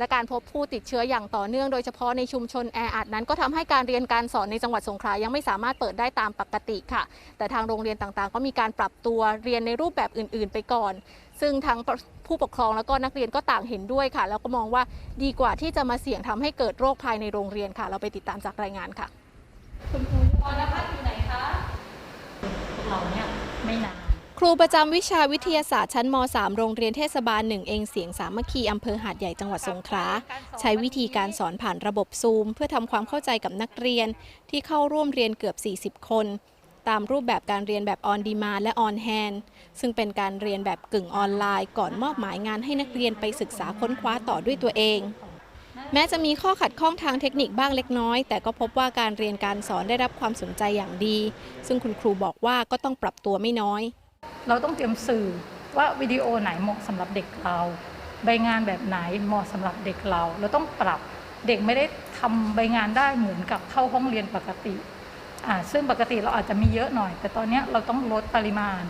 และการพบผู้ติดเชื้ออย่างต่อเนื่องโดยเฉพาะในชุมชนแออัดนั้น ก็ทำให้การเรียนการสอนในจังหวัดสงขลายังไม่สามารถเปิดได้ตามปกติค่ะ แต่ทางโรงเรียนต่างๆ ก็มีการปรับตัวเรียนในรูปแบบอื่น ๆ ไปก่อน ซึ่งทั้งผู้ปกครองแล้วก็นักเรียนก็ต่างเห็นด้วยค่ะ แล้วก็มองว่าดีกว่าที่จะมาเสี่ยงทำให้เกิดโรคภายในโรงเรียนค่ะ เราไปติดตามจากรายงานค่ะ คุณครูอรพัฒน์อยู่ไหนคะเราเนี่ยไม่นาน ครูประจำวิชาวิทยาศาสตร์ชั้นม .3 โรงเรียนเทศบาลหนึ่งเองเสียงสามัคคีอำเภอหาดใหญ่จังหวัดสงขลาใช้วิธีการสอนผ่านระบบซูม เพื่อทำความเข้าใจกับนักเรียน ที่เข้าร่วมเรียนเกือบ 40 คน ตามรูปแบบการเรียนแบบออนดีมาและออนแฮนซึ่งเป็นการเรียนแบบกึ่งออนไลน์ ก่อนมอบหมายงานให้นักเรียนไปศึกษาค้นคว้าต่อด้วยตัวเองแม้จะมีข้อขัดข้องทางเทคนิคบ้างเล็กน้อย แต่ก็พบว่าการเรียนการสอนได้รับความสนใจอย่างดี ซึ่งคุณครูบอกว่าก็ต้องปรับตัวไม่น้อย เราต้องเตรียมสื่อว่าวิดีโอไหนเหมาะสำหรับเด็กเรา ใบงานแบบไหนเหมาะสำหรับเด็กเรา เราต้องปรับเด็กไม่ได้ทำใบงานได้เหมือนกับเข้าห้องเรียนปกติอ่าซึ่งปกติเราอาจจะมีเยอะหน่อย แต่ตอนนี้เราต้องลดปริมาณ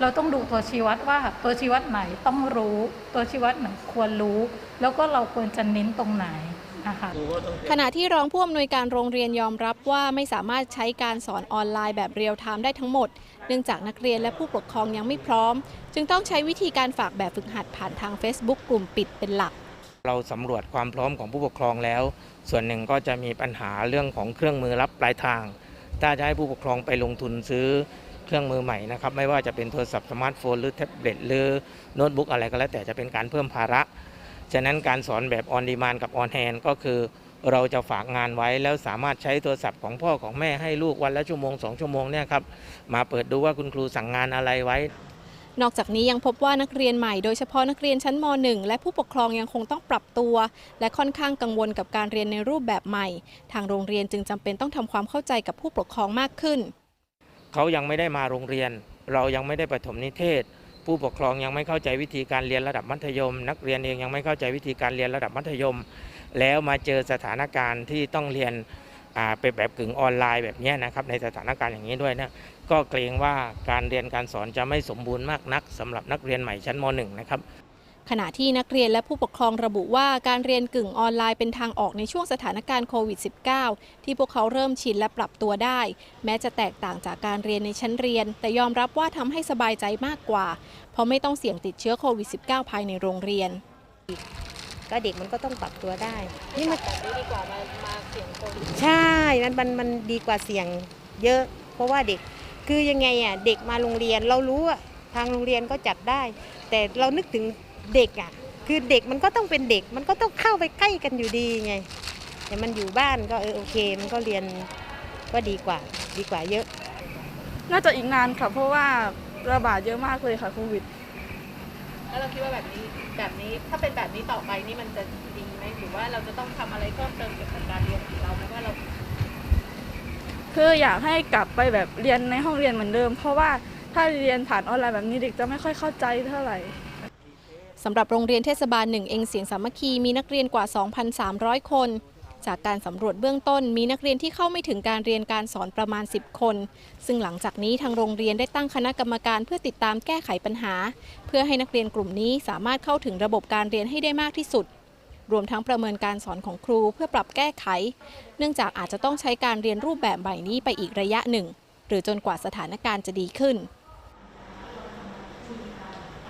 เราต้องดูตัวชี้วัดว่าตัวชี้วัดไหนต้องรู้ ตัวชี้วัดไหนควรรู้ แล้วก็เราควรจะเน้นตรงไหน ขณะที่รองผู้อำนวยการโรงเรียนยอมรับว่าไม่สามารถใช้การสอนออนไลน์แบบเรียลไทม์ได้ทั้งหมด เนื่องจากนักเรียนและผู้ปกครองยังไม่พร้อม จึงต้องใช้วิธีการฝากแบบฝึกหัดผ่านทาง Facebook กลุ่มปิดเป็นหลัก เราสำรวจความพร้อมของผู้ปกครองแล้ว ส่วนหนึ่งก็จะมีปัญหาเรื่องของเครื่องมือรับปลายทาง ถ้าจะให้ผู้ปกครองไปลงทุนซื้อเครื่องมือใหม่นะครับไม่ว่าจะเป็นโทรศัพท์สมาร์ทโฟนหรือแท็บเล็ตหรือโน้ตบุ๊กอะไรก็แล้วแต่จะเป็นการเพิ่มภาระ ฉะนั้นการสอนแบบออนดีมานกับออนแฮนก็คือ เราจะฝากงานไว้แล้วสามารถใช้โทรศัพท์ของพ่อของแม่ให้ลูกวันละชั่วโมงสองชั่วโมงเนี่ยครับมาเปิดดูว่าคุณครูสั่งงานอะไรไว้ นอกจากนี้ยังพบว่านักเรียนใหม่โดยเฉพาะนักเรียนชั้นม .1 และผู้ปกครองยังคงต้องปรับตัว และค่อนข้างกังวลกับการเรียนในรูปแบบใหม่ ทางโรงเรียนจึงจำเป็นต้องทำความเข้าใจกับผู้ปกครองมากขึ้น เขายังไม่ได้มาโรงเรียน เรายังไม่ได้ประถมนิเทศ ผู้ปกครองยังไม่เข้าใจวิธีการเรียนระดับมัธยม นักเรียนเองยังไม่เข้าใจวิธีการเรียนระดับมัธยม แล้วมาเจอสถานการณ์ที่ต้องเรียนอ่าเป็นแบบกึ่งออนไลน์แบบนี้นะครับในสถานการณ์อย่างนี้ด้วยนะก็เกรงว่าการเรียนการสอนจะไม่สมบูรณ์มากนักสำหรับนักเรียนใหม่ชั้นม .1 นะครับ ขณะที่นักเรียนและผู้ปกครองระบุว่าการเรียนกึ่งออนไลน์เป็นทางออกในช่วงสถานการณ์โควิด -19 ที่พวกเขาเริ่มชินและปรับตัวได้ แม้จะแตกต่างจากการเรียนในชั้นเรียน แต่ยอมรับว่าทำให้สบายใจมากกว่า เพราะไม่ต้องเสี่ยงติดเชื้อโควิด -19 ภายในโรงเรียน ก็เด็กมันก็ต้องปรับตัวได้ นี่มันแบบนี้ดีกว่ามามาเสี่ยงโควิดใช่มันมันมันดีกว่าเสี่ยงเยอะ เพราะว่าเด็กคือยังไงอะเด็กมาโรงเรียนเรารู้อะทางโรงเรียนก็จัดได้ แต่เรานึกถึง เด็กอะ คือเด็กมันก็ต้องเป็นเด็ก มันก็ต้องเข้าไปใกล้กันอยู่ดีไงแต่มันอยู่บ้านก็เออโอเค มันก็เรียนก็ดีกว่า ดีกว่าเยอะ น่าจะอีกนานค่ะ เพราะว่าระบาดเยอะมากเลยค่ะโควิด แล้วเราคิดว่าแบบนี้แบบนี้ถ้าเป็นแบบนี้ต่อไปนี่มันจะดีไหมหรือว่าเราจะต้องทำอะไรเพิ่มเติมเกี่ยวกับการเรียนของเราไหมว่าเรา คืออยากให้กลับไปแบบเรียนในห้องเรียนเหมือนเดิม เพราะว่าถ้าเรียนผ่านออนไลน์แบบนี้เด็กจะไม่ค่อยเข้าใจเท่าไหร่ สำหรับโรงเรียนเทศบาลหนึ่งเองเสียงสามัคคีมีนักเรียนกว่า 2,300 คน จากการสำรวจเบื้องต้นมีนักเรียนที่เข้าไม่ถึงการเรียนการสอนประมาณ 10 คน ซึ่งหลังจากนี้ทางโรงเรียนได้ตั้งคณะกรรมการเพื่อติดตามแก้ไขปัญหา เพื่อให้นักเรียนกลุ่มนี้สามารถเข้าถึงระบบการเรียนให้ได้มากที่สุด รวมทั้งประเมินการสอนของครูเพื่อปรับแก้ไข เนื่องจากอาจจะต้องใช้การเรียนรูปแบบใหม่นี้ไปอีกระยะหนึ่ง หรือจนกว่าสถานการณ์จะดีขึ้น